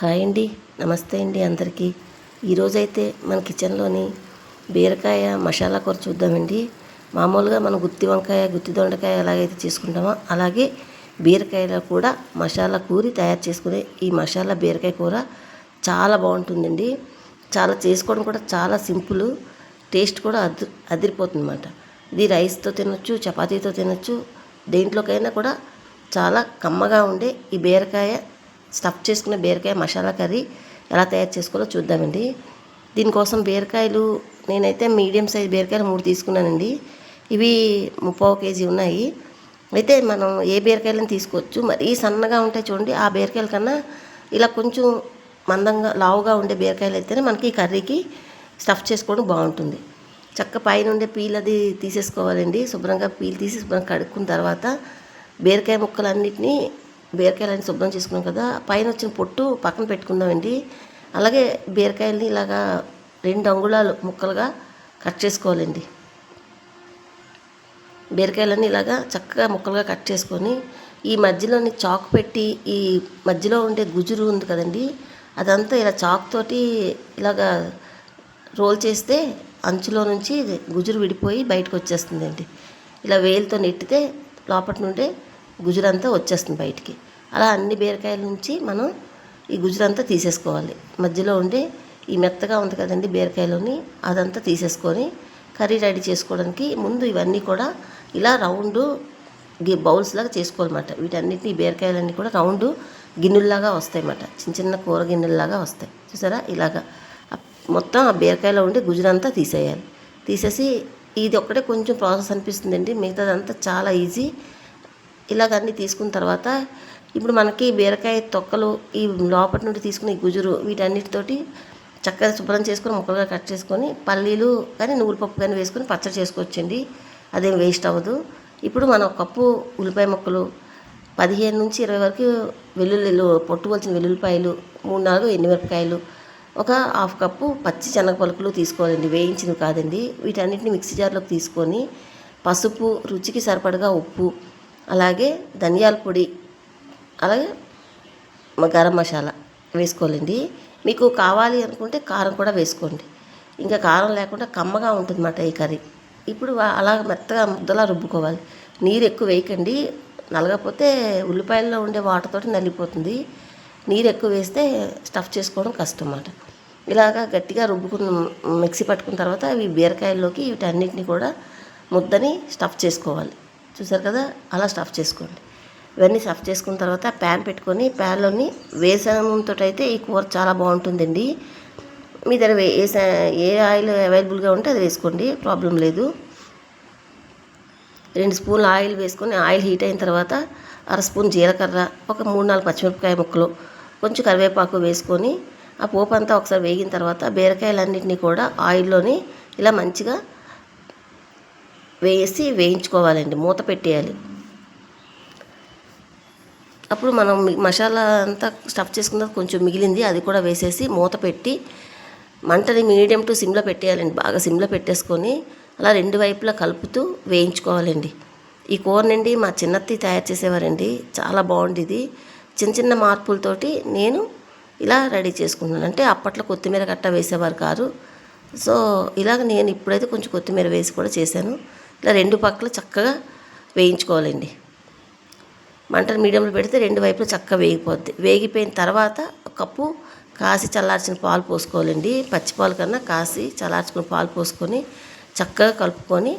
Hi అండి. నమస్తే అండి అందరికీ. ఈరోజైతే మన కిచెన్లోని బీరకాయ మసాలా కూర చూద్దామండి. మామూలుగా మనం గుత్తి వంకాయ గుత్తి దొండకాయ ఎలాగైతే చేసుకుంటామో అలాగే బీరకాయలో కూడా మసాలా కూరి తయారు చేసుకునే ఈ మసాలా బీరకాయ కూర చాలా బాగుంటుందండి. చాలా చేసుకోవడం కూడా చాలా సింపుల్ టేస్ట్ కూడా అద్దు అదిరిపోతుందన్నమాట. ఇది రైస్తో తినొచ్చు చపాతీతో తినొచ్చు దేంట్లోకైనా కూడా చాలా కమ్మగా ఉండే ఈ బీరకాయ స్టఫ్ చేసుకున్న బీరకాయ మసాలా కర్రీ ఎలా తయారు చేసుకోవాలో చూద్దామండి. దీనికోసం బీరకాయలు నేనైతే మీడియం సైజ్ బీరకాయలు మూడు తీసుకున్నానండి. ఇవి ముప్పావు కేజీ ఉన్నాయి. అయితే మనం ఏ బీరకాయలను తీసుకోవచ్చు? మరీ సన్నగా ఉంటాయి చూడండి ఆ బీరకాయల కన్నా ఇలా కొంచెం మందంగా లావుగా ఉండే బీరకాయలు అయితేనే మనకి ఈ కర్రీకి స్టఫ్ చేసుకోవడం బాగుంటుంది. చక్క పైన ఉండే పీల్ అది తీసేసుకోవాలండి. శుభ్రంగా పీల్ తీసి శుభ్రంగా కడుక్కున్న తర్వాత బీరకాయ ముక్కలన్నిటినీ బీరకాయలని శుభ్రం చేసుకున్నాం కదా పైన వచ్చిన పొట్టు పక్కన పెట్టుకుందామండి అలాగే బీరకాయలని ఇలాగా రెండు అంగుళాలు ముక్కలుగా కట్ చేసుకోవాలండి. బీరకాయలన్నీ ఇలాగా చక్కగా ముక్కలుగా కట్ చేసుకొని ఈ మధ్యలోని చాకు పెట్టి ఈ మధ్యలో ఉండే గుజురు ఉంది కదండి అదంతా ఇలా చాక్ తోటి ఇలాగా రోల్ చేస్తే అంచులో నుంచి గుజురు విడిపోయి బయటకు వచ్చేస్తుందండి. ఇలా వేలుతో నెట్టితే లోపల నుండే గుజరంతా వచ్చేస్తుంది బయటికి. అలా అన్ని బీరకాయల నుంచి మనం ఈ గుజరంతా తీసేసుకోవాలి. మధ్యలో ఉండే ఈ మెత్తగా ఉంది కదండి బీరకాయలోని అదంతా తీసేసుకొని కర్రీ రెడీ చేసుకోవడానికి ముందు ఇవన్నీ కూడా ఇలా రౌండ్ బౌల్స్ లాగా చేసుకోవాలన్నమాట. వీటన్నిటిని బీరకాయలన్నీ కూడా రౌండ్ గిన్నెల్లాగా వస్తాయన్నమాట. చిన్న చిన్న కూర గిన్నెల్లాగా వస్తాయి. చూసారా? ఇలాగా. మొత్తం ఆ బీరకాయలో ఉండి గుజరంతా తీసేయాలి. తీసేసి ఇది ఒక్కటే కొంచెం ప్రాసెస్ అనిపిస్తుందండి. మిగతాదంతా చాలా ఈజీ. ఇలాగన్నీ తీసుకున్న తర్వాత ఇప్పుడు మనకి బీరకాయ తొక్కలు ఈ లోపల నుండి తీసుకున్న ఈ గుజురు వీటన్నిటితోటి చక్కగా శుభ్రం చేసుకొని ముక్కలుగా కట్ చేసుకొని పల్లీలు కానీ నువ్వుల పప్పు కానీ వేసుకొని పచ్చడి చేసుకోవచ్చండి. అదేం వేస్ట్ అవ్వదు. ఇప్పుడు మనం ఒక కప్పు ఉల్లిపాయ ముక్కలు పదిహేను నుంచి ఇరవై వరకు వెల్లుల్లి పొట్టు వెల్లుల్లిపాయలు మూడు నాలుగు ఎండుమిరపకాయలు ఒక హాఫ్ కప్పు పచ్చి శనగ పలుకులు తీసుకోవాలండి. వేయించినవి కాదండి. వీటన్నిటిని మిక్సీ జార్లోకి తీసుకొని పసుపు రుచికి సరిపడగా ఉప్పు అలాగే ధనియాల పొడి అలాగే గరం మసాలా వేసుకోవాలండి. మీకు కావాలి అనుకుంటే కారం కూడా వేసుకోండి. ఇంకా కారం లేకుండా కమ్మగా ఉంటుందన్నమాట ఈ కర్రీ. ఇప్పుడు అలా మెత్తగా ముద్దలా రుబ్బుకోవాలి. నీరు ఎక్కువ వేయకండి. నలగపోతే ఉల్లిపాయల్లో ఉండే వాటర్ తోటి నలిగిపోతుంది. నీరు ఎక్కువ వేస్తే స్టఫ్ చేసుకోవడం కష్టం అన్నమాట ఇలాగా గట్టిగా రుబ్బుకున్న మిక్సీ పట్టుకున్న తర్వాత ఇవి బీరకాయల్లోకి వీటన్నిటిని కూడా ముద్దని స్టఫ్ చేసుకోవాలి. చూసారు కదా? అలా స్టఫ్ చేసుకోండి. ఇవన్నీ స్టఫ్ చేసుకున్న తర్వాత ప్యాన్ పెట్టుకొని ప్యాన్లోని వేసనంతో అయితే ఈ కూర చాలా బాగుంటుందండి. మీ దగ్గర ఏ సా- ఏ ఆయిల్ అవైలబుల్గా ఉంటే అది వేసుకోండి ప్రాబ్లం లేదు. రెండు స్పూన్లు ఆయిల్ వేసుకొని ఆయిల్ హీట్ అయిన తర్వాత అర స్పూన్ జీలకర్ర ఒక మూడు నాలుగు పచ్చిమిరపకాయ ముక్కలు కొంచెం కరివేపాకు వేసుకొని ఆ పోపు అంతా ఒకసారి వేగిన తర్వాత బీరకాయలన్నింటినీ కూడా ఆయిల్లోని ఇలా మంచిగా వేసి వేయించుకోవాలండి మూత పెట్టేయాలి. అప్పుడు మనం మసాలా అంతా స్టఫ్ చేసుకున్న కొంచెం మిగిలింది అది కూడా వేసేసి మూత పెట్టి మంటని మీడియం టు సిమ్లో పెట్టేయాలండి బాగా సిమ్లో పెట్టేసుకొని అలా రెండు వైపులా కలుపుతూ వేయించుకోవాలండి. ఈ కూరనండి మా చిన్నత్తి తయారు చేసేవారండి చాలా బాగుండేది. చిన్న చిన్న మార్పులతోటి నేను ఇలా రెడీ చేసుకున్నాను. అంటే అప్పట్లో కొత్తిమీర గట్ట వేసేవారు కాదు. సో ఇలాగ నేను ఇప్పుడైతే కొంచెం కొత్తిమీర వేసి కూడా చేశాను. ఇలా రెండు పక్కల చక్కగా వేయించుకోవాలండి. మంటను మీడియంలో పెడితే రెండు వైపులు చక్కగా వేగిపోద్ది. వేగిపోయిన తర్వాత ఒక కప్పు కాసి చల్లార్చిన పాలు పోసుకోవాలండి. పచ్చి పాలు కన్నా కాసి చల్లార్చుకున్న పాలు పోసుకొని చక్కగా కలుపుకొని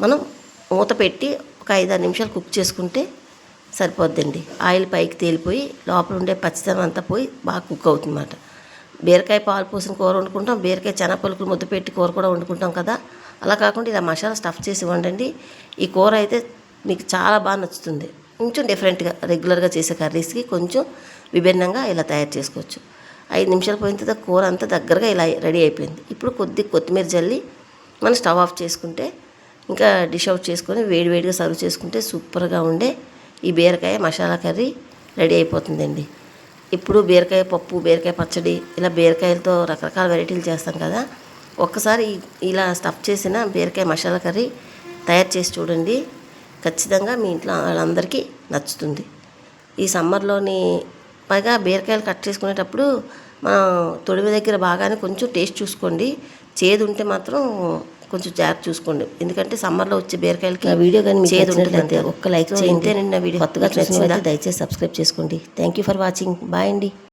మనం మూత పెట్టి ఒక ఐదారు నిమిషాలు కుక్ చేసుకుంటే సరిపోద్దండి. ఆయిల్ పైకి తేలిపోయి లోపల ఉండే పచ్చితనం అంతా పోయి బాగా కుక్ అవుతుందన్నమాట. బీరకాయ పాలు పోసిన కూర వండుకుంటాం. బీరకాయ చెనపలుకులు ముద్ద పెట్టి కూర కూడా వండుకుంటాం కదా. అలా కాకుండా ఇలా మసాలా స్టఫ్ చేసి వండండి. ఈ కూర అయితే మీకు చాలా బాగా నచ్చుతుంది. కొంచెం డిఫరెంట్గా రెగ్యులర్గా చేసే కర్రీస్కి కొంచెం విభిన్నంగా ఇలా తయారు చేసుకోవచ్చు. ఐదు నిమిషాలు పోయిన తర్వాత కూర అంతా దగ్గరగా ఇలా రెడీ అయిపోయింది. ఇప్పుడు కొద్ది కొత్తిమీర జల్లి మనం స్టవ్ ఆఫ్ చేసుకుంటే ఇంకా డిష్ అవుట్ చేసుకొని వేడివేడిగా సర్వ్ చేసుకుంటే సూపర్గా ఉండే ఈ బీరకాయ మసాలా కర్రీ రెడీ అయిపోతుందండి. ఇప్పుడు బీరకాయ పప్పు బీరకాయ పచ్చడి ఇలా బీరకాయలతో రకరకాల వెరైటీలు చేస్తాం కదా. ఒక్కసారి ఇలా స్టఫ్ చేసిన బీరకాయ మసాలా కర్రీ తయారు చేసి చూడండి. ఖచ్చితంగా మీ ఇంట్లో వాళ్ళందరికీ నచ్చుతుంది. ఈ సమ్మర్లోని పైగా బీరకాయలు కట్ చేసుకునేటప్పుడు మనం తొడిమి దగ్గర బాగానే కొంచెం టేస్ట్ చూసుకోండి. చేదు ఉంటే మాత్రం కొంచెం జాగ్రత్త చూసుకోండి. ఎందుకంటే సమ్మర్లో వచ్చే బీరకాయలకి నా వీడియో కానీ చేదు ఉంటుంది ఒక్క లైక్ చేయండి. నా వీడియో. కొత్తగా? చూసినట్లయితే దయచేసి సబ్స్క్రైబ్ చేసుకోండి. Thank you for watching bye అండి.